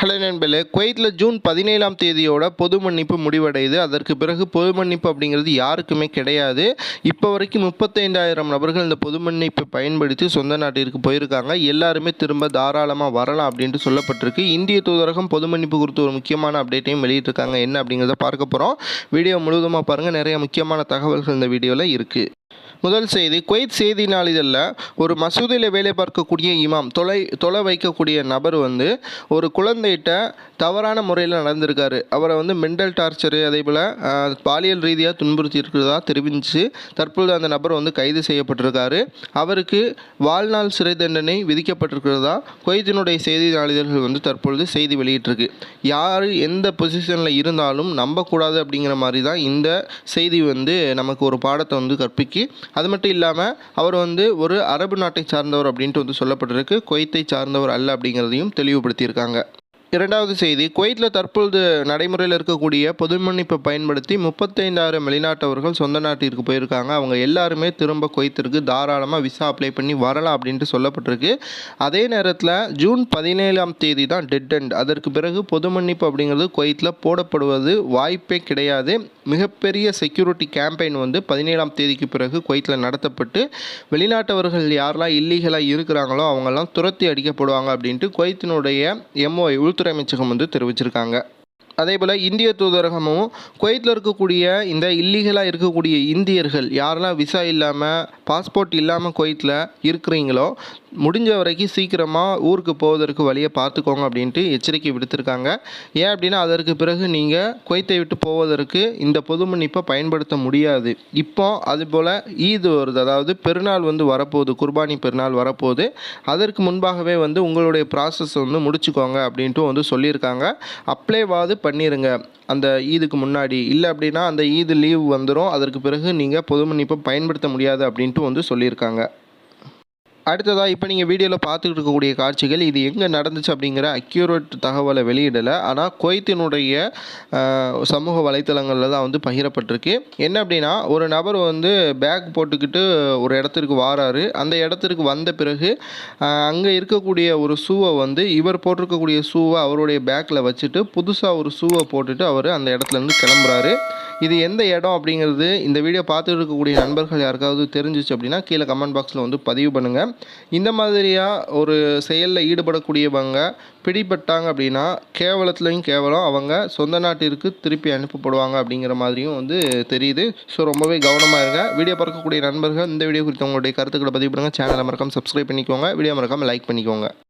Hello நண்பர்களே குவைத்தில் June பதினேழாம் தேதியோட பொது மன்னிப்பு முடிவடையுது. அதற்கு பிறகு பொது மன்னிப்பு அப்படிங்கிறது யாருக்குமே கிடையாது. இப்போ வரைக்கும் முப்பத்தைந்தாயிரம் நபர்கள் இந்த பொது மன்னிப்பை பயன்படுத்தி சொந்த நாட்டிற்கு போயிருக்காங்க. எல்லாருமே திரும்ப தாராளமாக வரலாம் அப்படின்ட்டு சொல்லப்பட்டிருக்கு. இந்திய தூதரகம் பொது மன்னிப்பு குறித்து ஒரு முக்கியமான அப்டேட்டையும் வெளியிட்டிருக்காங்க. என்ன அப்படிங்கிறத பார்க்க போகிறோம் வீடியோ முழுவதுமாக பாருங்கள் நிறைய முக்கியமான தகவல்கள் இந்த வீடியோவில் இருக்குது முதல் செய்தி குவைத் செய்தி நாளிதழில் ஒரு மசூதியில் வேலை பார்க்கக்கூடிய இமாம் தொலை தொலை வைக்கக்கூடிய நபர் வந்து ஒரு குழந்தைகிட்ட தவறான முறையில் நடந்திருக்காரு. அவரை வந்து மென்டல் டார்ச்சரு அதே போல் பாலியல் ரீதியாக துன்புறுத்தி இருக்கிறதா தெரிவிச்சு தற்பொழுது அந்த நபர் வந்து கைது செய்யப்பட்டிருக்காரு. அவருக்கு வாழ்நாள் சிறை தண்டனை விதிக்கப்பட்டிருக்கிறதா குவைத்தினுடைய செய்தி நாளிதழ்கள் வந்து தற்பொழுது செய்தி வெளியிட்டிருக்கு. யார் எந்த பொசிஷனில் இருந்தாலும் நம்பக்கூடாது அப்படிங்கிற மாதிரி தான் இந்த செய்தி வந்து நமக்கு ஒரு பாடத்தை வந்து கற்பிக்கு அது மட்டும் இல்லாமல் அவர் வந்து ஒரு அரபு நாட்டை சார்ந்தவர் அப்படின்ட்டு வந்து சொல்லப்பட்டிருக்கு. குவைத்தை சார்ந்தவர் அல்ல அப்படிங்கிறதையும் தெளிவுபடுத்தியிருக்காங்க. இரண்டாவது செய்தி குவைத்தில் தற்பொழுது நடைமுறையில் இருக்கக்கூடிய பொது மன்னிப்பை பயன்படுத்தி முப்பத்தைந்தாயிரம் வெளிநாட்டவர்கள் சொந்த நாட்டிற்கு போயிருக்காங்க. அவங்க எல்லாருமே திரும்ப குவைத்திற்கு தாராளமாக விசா அப்ளை பண்ணி வரலாம் அப்படின்ட்டு சொல்லப்பட்டிருக்கு. அதே நேரத்தில் ஜூன் பதினேழாம் தேதி தான் டெட் அண்ட் அதற்கு பிறகு பொது மன்னிப்பு அப்படிங்கிறது குவைத்தில் போடப்படுவது வாய்ப்பே கிடையாது. மிகப்பெரிய செக்யூரிட்டி கேம்பெயின் வந்து பதினேழாம் தேதிக்கு பிறகு குவைத்தில் நடத்தப்பட்டு வெளிநாட்டவர்கள் யாரெல்லாம் இல்லீகலாக இருக்கிறாங்களோ அவங்கெல்லாம் துரத்தி அடிக்கப்படுவாங்க அப்படின்ட்டு குவைத்தினுடைய எம்ஓஐ உள்துறை அமைச்சகம் வந்து தெரிவிச்சிருக்காங்க. அதே போல் இந்திய தூதரகமும் குவைத்தில் இருக்கக்கூடிய இந்த இல்லீகலாக இருக்கக்கூடிய இந்தியர்கள் யாரெல்லாம் விசா இல்லாமல் பாஸ்போர்ட் இல்லாமல் குவைத்தில் இருக்கிறீங்களோ முடிஞ்ச வரைக்கும் சீக்கிரமாக ஊருக்கு போவதற்கு வழியை பார்த்துக்கோங்க அப்படின்ட்டு எச்சரிக்கை விடுத்திருக்காங்க. ஏன் அப்படின்னா அதற்கு பிறகு நீங்கள் குவைத்தை விட்டு போவதற்கு இந்த பொது மன்னிப்பை பயன்படுத்த முடியாது. இப்போ அதுபோல் ஈது வருது. அதாவது பெருநாள் வந்து வரப்போகுது. குர்பானி பெருநாள் வரப்போகுது. அதற்கு முன்பாகவே வந்து உங்களுடைய ப்ராசஸ் வந்து முடிச்சுக்கோங்க அப்படின்ட்டு வந்து சொல்லியிருக்காங்க. அப்ளைவாது பண்ணிடுங்க அந்த ஈதுக்கு முன்னாடி. இல்லை அப்படின்னா அந்த ஈது லீவ் வந்துடும் அதற்கு பிறகு நீங்கள் பொது மன்னிப்பை பயன்படுத்த முடியாது அப்படின்ட்டு வந்து சொல்லியிருக்காங்க. அடுத்ததாக இப்போ நீங்கள் வீடியோவில் பார்த்துட்டு இருக்கக்கூடிய காட்சிகள் இது எங்கே நடந்துச்சு அப்படிங்கிற அக்யூரேட் தகவலை வெளியிடலை. ஆனால் குவைத்தினுடைய சமூக வலைத்தளங்களில் தான் வந்து பகிரப்பட்டிருக்கு. என்ன அப்படின்னா ஒரு நபர் வந்து பேக் போட்டுக்கிட்டு ஒரு இடத்திற்கு வாராரு. அந்த இடத்திற்கு வந்த பிறகு அங்கே இருக்கக்கூடிய ஒரு ஷூவை வந்து இவர் போட்டிருக்கக்கூடிய ஷூவை அவருடைய பேக்கில் வச்சுட்டு புதுசாக ஒரு ஷூவை போட்டுட்டு அவர் அந்த இடத்துலேருந்து கிளம்புறாரு. இது எந்த இடம் அப்படிங்கிறது இந்த வீடியோ பார்த்துட்டு இருக்கக்கூடிய நண்பர்கள் யாருக்காவது தெரிஞ்சிச்சு அப்படின்னா கீழே கமெண்ட் பாக்ஸில் வந்து பதிவு பண்ணுங்கள் இந்த மாதிரியாக ஒரு செயலில் ஈடுபடக்கூடியவங்க பிடிபட்டாங்க அப்படின்னா கேவலத்துலேயும் கேவலம் அவங்க சொந்த நாட்டிற்கு திருப்பி அனுப்பப்படுவாங்க அப்படிங்கிற மாதிரியும் வந்து தெரியுது. ஸோ ரொம்பவே கவனமாக இருங்க. வீடியோ பார்க்கக்கூடிய நண்பர்கள் இந்த வீடியோ குறித்து உங்களுடைய கருத்துக்களை பதிவு பண்ணுங்கள் சேனலை மறக்காமல் சப்ஸ்கிரைப் பண்ணிக்கோங்க. வீடியோ மறக்காமல் லைக் பண்ணிக்கோங்க.